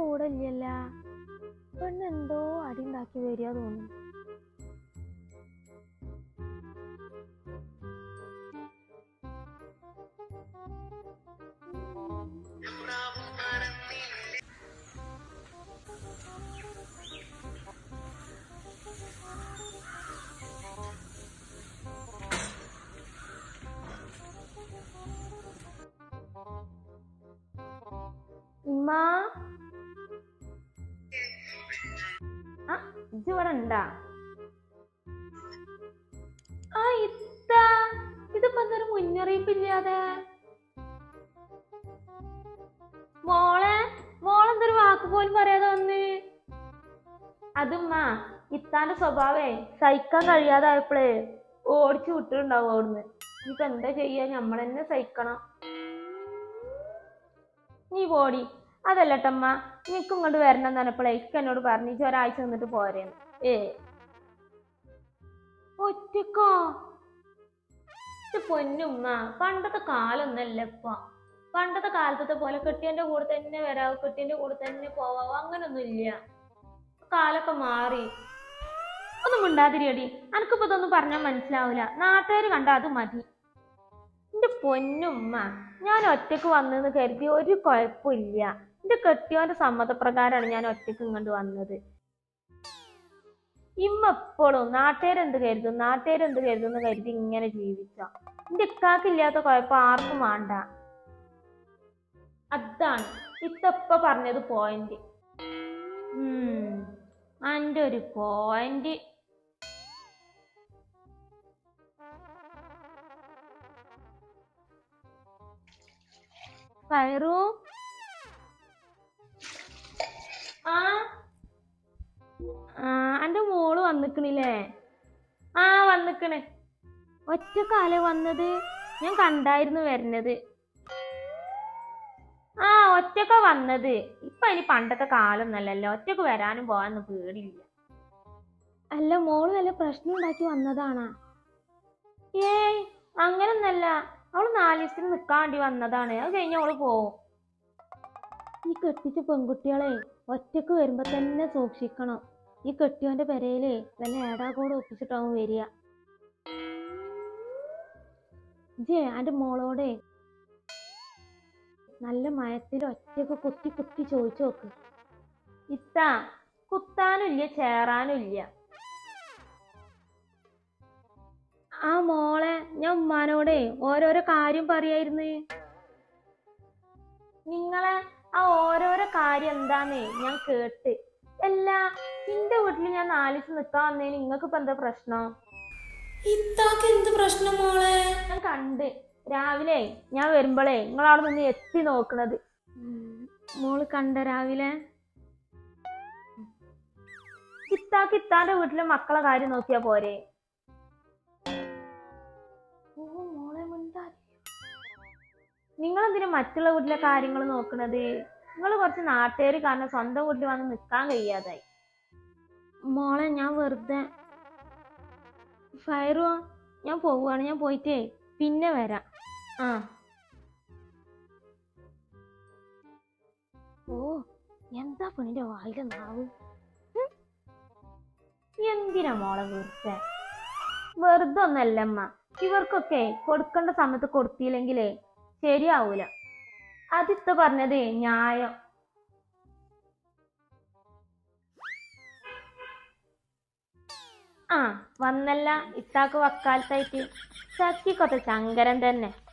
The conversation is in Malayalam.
കൂടെ ഇല്ലല്ല പെണ്ണ് എന്തോ അടി ഉണ്ടാക്കി വരിക തോന്നുന്നു. ഉമ്മ ആ ഇജ്ജ് ഇവിടെ ഉണ്ടാ ആ ഇത്ത ഇതിപ്പോ എന്തൊരു മുന്നറിയിപ്പില്ലാതെ. മോളെ മോളെന്തൊരു വാക്ക് പോലും പറയാതെ വന്ന്. അതുമ്മ ഇത്താന്റെ സ്വഭാവേ സഹിക്കാൻ കഴിയാതായപ്പോഴേ ഓടിച്ചു വിട്ടിട്ടുണ്ടാവും അവിടുന്ന്. ഇതെന്താ എന്താ ചെയ്യാ? നമ്മളെന്നെ സഹിക്കണം. നീ പോടി. അതല്ലട്ടമ്മ നിക്ക് ഇങ്ങോട്ട് വരണം എന്ന് പറഞ്ഞപ്പോഴേ എന്നോട് പറഞ്ഞു ഒരാഴ്ച നിന്നിട്ട് പോരേന്ന്. ഏ? ഒറ്റക്കോ? പൊന്നുമ്മ പണ്ടത്തെ കാലൊന്നല്ല ഇപ്പൊ. പണ്ടത്തെ കാലത്തെ പോലെ കെട്ടിയന്റെ കൂടെ തന്നെ വരാവോ കെട്ടിയന്റെ കൂടെ തന്നെ പോവാവോ അങ്ങനൊന്നും ഇല്ല. കാലൊക്കെ മാറി. ഒന്നും മിണ്ടാതിരിയടി. അനക്കിപ്പോ ഇതൊന്നും പറഞ്ഞാൽ മനസ്സിലാവൂല. നാട്ടുകാർ കണ്ട അത് മതി. എന്റെ പൊന്നുമ്മ ഞാൻ ഒറ്റയ്ക്ക് വന്നെന്ന് കരുതി ഒരു കുഴപ്പമില്ല. എന്റെ കെട്ടിയോന്റെ സമ്മതപ്രകാരമാണ് ഞാൻ ഒറ്റയ്ക്ക് ഇങ്ങോട്ട് വന്നത്. ഇമ്മ എപ്പോഴും നാട്ടുകാരെന്ത് കരുതും നാട്ടുകാരെന്ത് കരുതും എന്ന് കരുതി ഇങ്ങനെ ജീവിച്ച. എന്റെ ഇക്കാക്കില്ലാത്ത കുഴപ്പം ആർക്കും വേണ്ട. അതാണ് ഇത്തപ്പ പറഞ്ഞത് പോയിന്റ് അന്റെ ഒരു പോയിന്റ് കയറൂ വന്നിക്കണില്ലേ? ആ വന്നിക്കണ്. ഒറ്റക്കാല വന്നത് ഞാൻ കണ്ടായിരുന്നു വരുന്നത് ആ ഒറ്റക്ക വന്നത്. ഇപ്പൊ ഇനി പണ്ടത്തെ കാലൊന്നല്ലല്ലോ. ഒറ്റയ്ക്ക് വരാനും പോകാനൊന്നും പേടിയില്ല. അല്ല മോൾ നല്ല പ്രശ്നം ഉണ്ടാക്കി വന്നതാണാ? ഏയ് അങ്ങനൊന്നല്ല. അവൾ നാല് ദിവസത്തിന് നിക്കാൻ വേണ്ടി വന്നതാണ്. അത് കഴിഞ്ഞ അവൾ പോവും. ഈ കെട്ടിച്ച പെൺകുട്ടികളെ ഒറ്റയ്ക്ക് വരുമ്പോ തന്നെ സൂക്ഷിക്കണം. ഈ കെട്ടിയോന്റെ പെരയിൽ വല്ല ഏടാകോട് ഒപ്പിച്ചിട്ടാവും വരിക. ജേ അന്റെ മോളോടെ നല്ല മയത്തിൽ ഒറ്റയ്ക്ക് കുത്തി കുത്തി ചോദിച്ചു നോക്ക്. ഇത്ത കുത്താനും ഇല്ല ചേറാനും ഇല്ല ആ മോളെ ഞാൻ ഉമ്മാനോടെ ഓരോരോ കാര്യം പറയായിരുന്നു. നിങ്ങളെ ആ ഓരോരോ കാര്യം എന്താന്നേ ഞാൻ കേട്ട്. അല്ല നിന്റെ വീട്ടിൽ ഞാൻ നാലിച്ച് നിക്കാൻ വന്നേന്. നിങ്ങൾക്ക് ഇപ്പൊ എന്താ പ്രശ്നം? ഇത്താക്ക് എന്ത് പ്രശ്നം മോളെ? ഞാൻ കണ്ട്. രാവിലെ ഞാൻ വരുമ്പോളേ നിങ്ങൾ അവിടെ നിന്ന് എത്തി നോക്കണത്. മോൾ കണ്ട രാവിലെ? ഇത്താക്ക് ഇത്താന്റെ വീട്ടിലെ മക്കളെ കാര്യം നോക്കിയാ പോരെ. ഓ മോളെ മിണ്ടാതിരി. നിങ്ങളെന്തിനാ മറ്റുള്ള വീട്ടിലെ കാര്യങ്ങൾ നോക്കണത്? നിങ്ങൾ കുറച്ച് നാട്ടുകാർ കാരണം സ്വന്തം വീട്ടിൽ വന്ന് നിൽക്കാൻ കഴിയാതായി. മോളെ ഞാൻ വെറുതെ ഫയറോ ഞാൻ പോവുകയാണ്. ഞാൻ പോയിട്ടേ പിന്നെ വരാം. ആ. ഓ എന്താ പെണ്ണിന്റെ വായിലെ നാവ്? എന്തിനാ മോളെ വെറുതെ? വെറുതെ ഒന്നല്ലമ്മ ഇവർക്കൊക്കെ കൊടുക്കേണ്ട സമയത്ത് കൊടുത്തില്ലെങ്കിലേ ശരിയാവൂല. അതിത്ത പറഞ്ഞത് ന്യായം. ആ വന്നല്ല ഇത്താക്ക് വക്കാലത്തായിട്ട്. ചക്കിക്കൊത്ത ചങ്കരൻ തന്നെ.